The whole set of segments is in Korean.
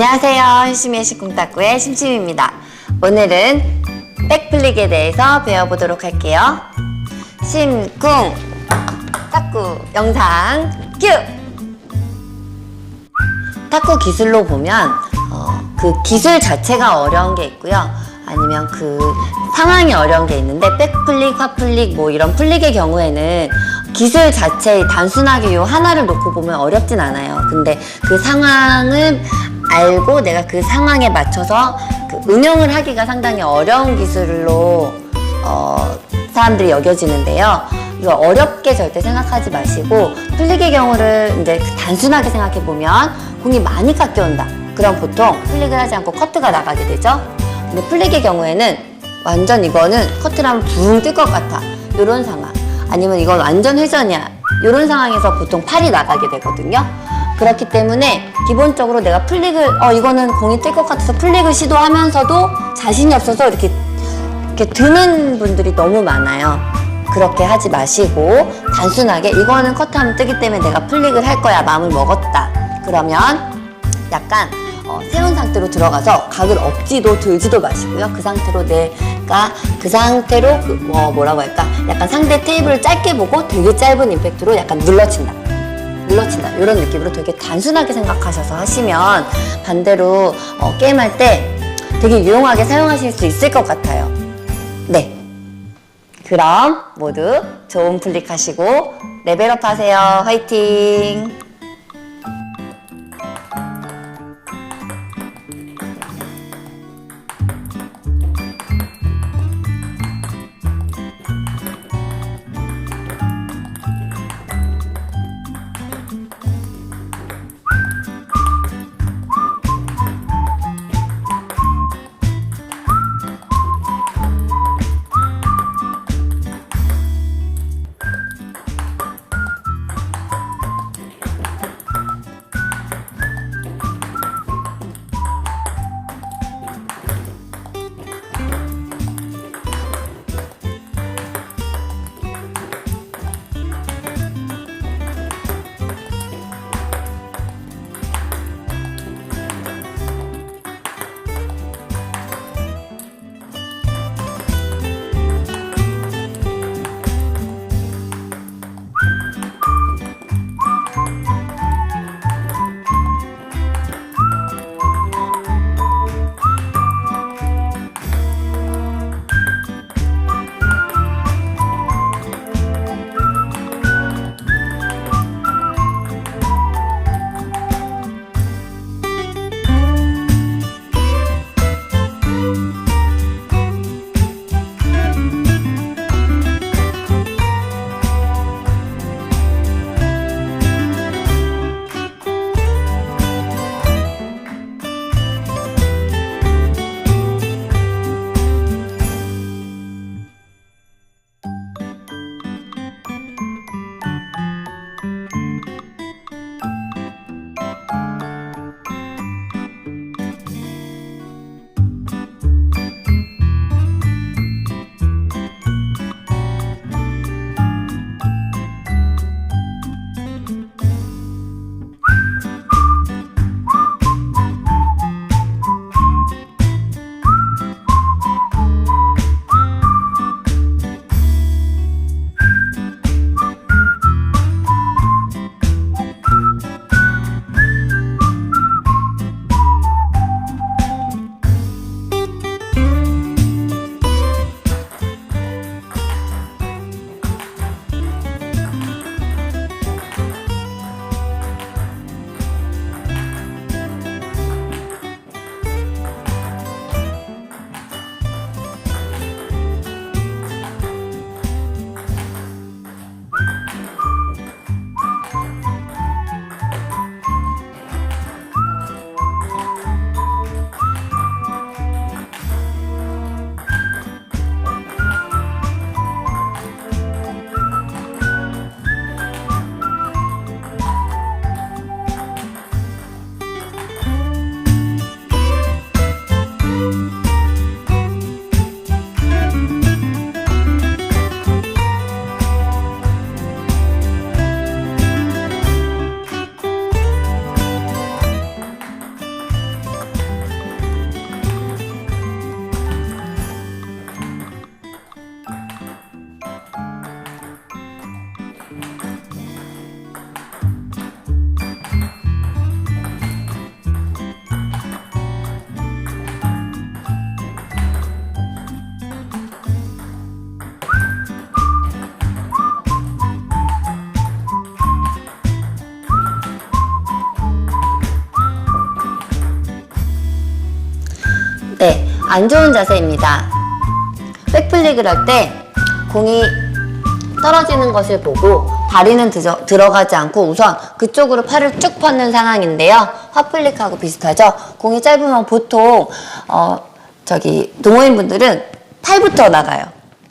안녕하세요. 심심의 시궁따꾸의 심심입니다. 오늘은 백플릭에 대해서 배워보도록 할게요. 심궁 따꾸 영상 큐! 탁구 기술로 보면 어, 그 기술 자체가 어려운 게 있고요. 아니면 그 상황이 어려운 게 있는데 백플릭, 화플릭 뭐 이런 플릭의 경우에는 기술 자체 단순하게 요 하나를 놓고 보면 어렵진 않아요. 근데 그 상황을 알고 내가 그 상황에 맞춰서 그 응용을 하기가 상당히 어려운 기술로 어, 사람들이 여겨지는데요. 이거 어렵게 절대 생각하지 마시고 플릭의 경우를 이제 단순하게 생각해 보면 공이 많이 깎여온다. 그럼 보통 플릭을 하지 않고 커트가 나가게 되죠. 근데 플릭의 경우에는 완전 이거는 커트를 하면 붕 뜰 것 같아. 이런 상황. 아니면 이건 완전 회전이야. 이런 상황에서 보통 팔이 나가게 되거든요. 그렇기 때문에 기본적으로 내가 플릭을 어 이거는 공이 뜰 것 같아서 플릭을 시도하면서도 자신이 없어서 이렇게 이렇게 드는 분들이 너무 많아요. 그렇게 하지 마시고 단순하게 이거는 커트하면 뜨기 때문에 내가 플릭을 할 거야 마음을 먹었다. 그러면 약간 어, 세운 상태로 들어가서 각을 업지도 들지도 마시고요. 그 상태로 내가 그 상태로 그, 뭐 뭐라고 할까? 약간 상대 테이블을 짧게 보고 되게 짧은 임팩트로 약간 눌러친다. 눌러친다. 이런 느낌으로 되게 단순하게 생각하셔서 하시면 반대로 어, 게임할 때 되게 유용하게 사용하실 수 있을 것 같아요. 네. 그럼 모두 좋은 플릭 하시고 레벨업 하세요. 화이팅! 안 좋은 자세입니다. 백플릭을 할 때 공이 떨어지는 것을 보고 다리는 드저- 들어가지 않고 우선 그쪽으로 팔을 쭉 뻗는 상황인데요. 화플릭하고 비슷하죠. 공이 짧으면 보통 어 저기 동호인분들은 팔부터 나가요.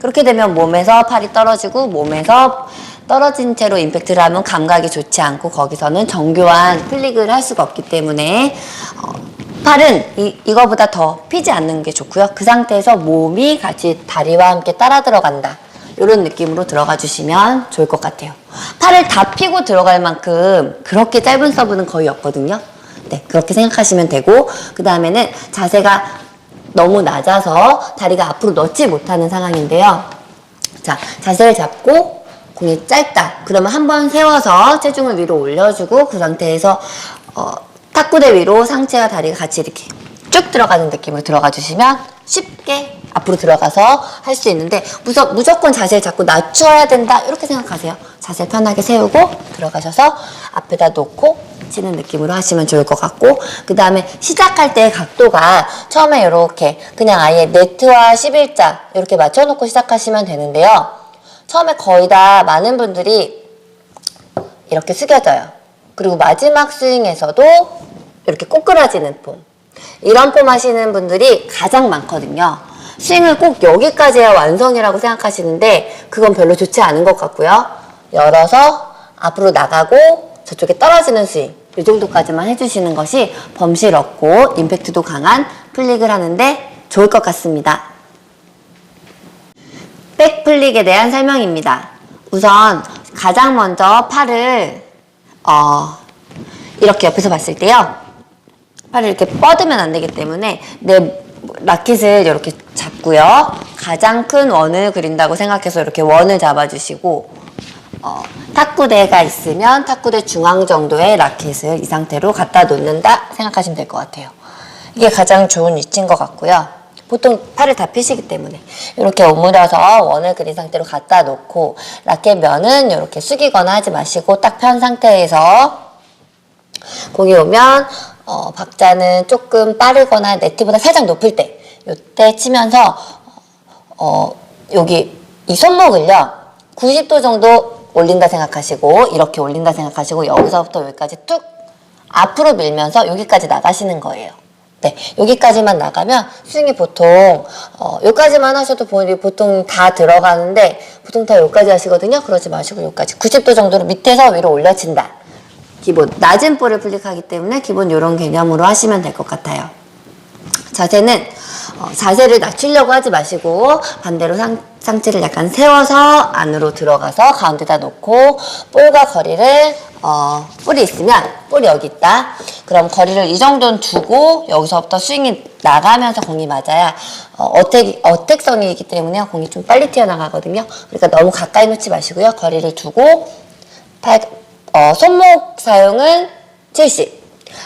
그렇게 되면 몸에서 팔이 떨어지고 몸에서 떨어진 채로 임팩트를 하면 감각이 좋지 않고 거기서는 정교한 플릭을 할 수가 없기 때문에 어, 팔은 이, 이거보다 더 피지 않는 게 좋고요. 그 상태에서 몸이 같이 다리와 함께 따라 들어간다. 이런 느낌으로 들어가 주시면 좋을 것 같아요. 팔을 다 피고 들어갈 만큼 그렇게 짧은 서브는 거의 없거든요. 네, 그렇게 생각하시면 되고, 그 다음에는 자세가 너무 낮아서 다리가 앞으로 넣지 못하는 상황인데요. 자, 자세를 잡고 공이 짧다. 그러면 한번 세워서 체중을 위로 올려주고 그 상태에서 어, 탁구대 위로 상체와 다리가 같이 이렇게 쭉 들어가는 느낌으로 들어가 주시면 쉽게 앞으로 들어가서 할 수 있는데 무조, 무조건 자세를 자꾸 낮춰야 된다 이렇게 생각하세요. 자세 편하게 세우고 들어가셔서 앞에다 놓고 치는 느낌으로 하시면 좋을 것 같고 그 다음에 시작할 때 각도가 처음에 이렇게 그냥 아예 네트와 11자 이렇게 맞춰놓고 시작하시면 되는데요. 처음에 거의 다 많은 분들이 이렇게 숙여져요. 그리고 마지막 스윙에서도 이렇게 꼬꾸라지는 폼. 이런 폼 하시는 분들이 가장 많거든요. 스윙을 꼭 여기까지 해야 완성이라고 생각하시는데 그건 별로 좋지 않은 것 같고요. 열어서 앞으로 나가고 저쪽에 떨어지는 스윙. 이 정도까지만 해주시는 것이 범실 없고 임팩트도 강한 플릭을 하는데 좋을 것 같습니다. 백플릭에 대한 설명입니다. 우선 가장 먼저 팔을 어, 이렇게 옆에서 봤을 때요. 팔을 이렇게 뻗으면 안 되기 때문에 내 라켓을 이렇게 잡고요. 가장 큰 원을 그린다고 생각해서 이렇게 원을 잡아주시고 어, 탁구대가 있으면 탁구대 중앙 정도의 라켓을 이 상태로 갖다 놓는다 생각하시면 될 것 같아요. 이게 가장 좋은 위치인 것 같고요. 보통 팔을 다 피시기 때문에 이렇게 오므려서 원을 그린 상태로 갖다 놓고 라켓 면은 이렇게 숙이거나 하지 마시고 딱 편 상태에서 공이 오면 어, 박자는 조금 빠르거나 네트보다 살짝 높을 때 요때 치면서 어, 여기 이 손목을요 90도 정도 올린다 생각하시고 이렇게 올린다 생각하시고 여기서부터 여기까지 뚝 앞으로 밀면서 여기까지 나가시는 거예요. 네, 여기까지만 나가면 스윙이 보통 어, 여기까지만 하셔도 보- 보통 다 들어가는데 보통 다 여기까지 하시거든요. 그러지 마시고 여기까지 90도 정도로 밑에서 위로 올려진다. 기본 낮은 볼을 플릭하기 때문에 기본 이런 개념으로 하시면 될 것 같아요. 자세는 어, 자세를 낮추려고 하지 마시고 반대로 상, 상체를 약간 세워서 안으로 들어가서 가운데다 놓고 볼과 거리를 어, 볼이 있으면 볼이 여기 있다. 그럼 거리를 이 정도는 두고 여기서부터 스윙이 나가면서 공이 맞아야 어, 어택, 어택성이기 때문에 공이 좀 빨리 튀어나가거든요. 그러니까 너무 가까이 놓지 마시고요. 거리를 두고 팔, 어, 손목 사용은 70.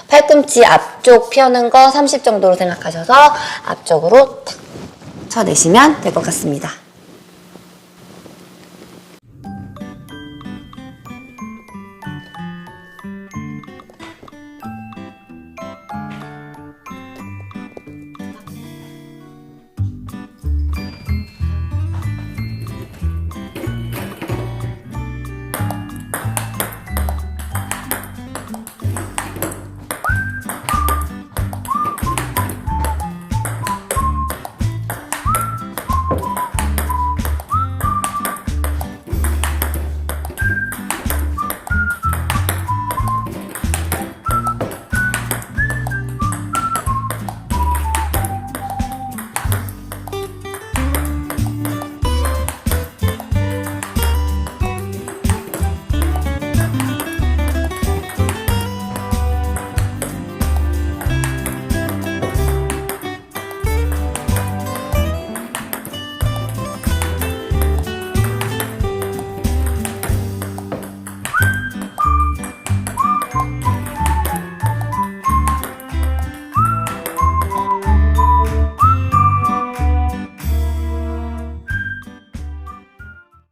팔꿈치 앞쪽 펴는 거 30 정도로 생각하셔서 앞쪽으로 탁 쳐내시면 될 것 같습니다.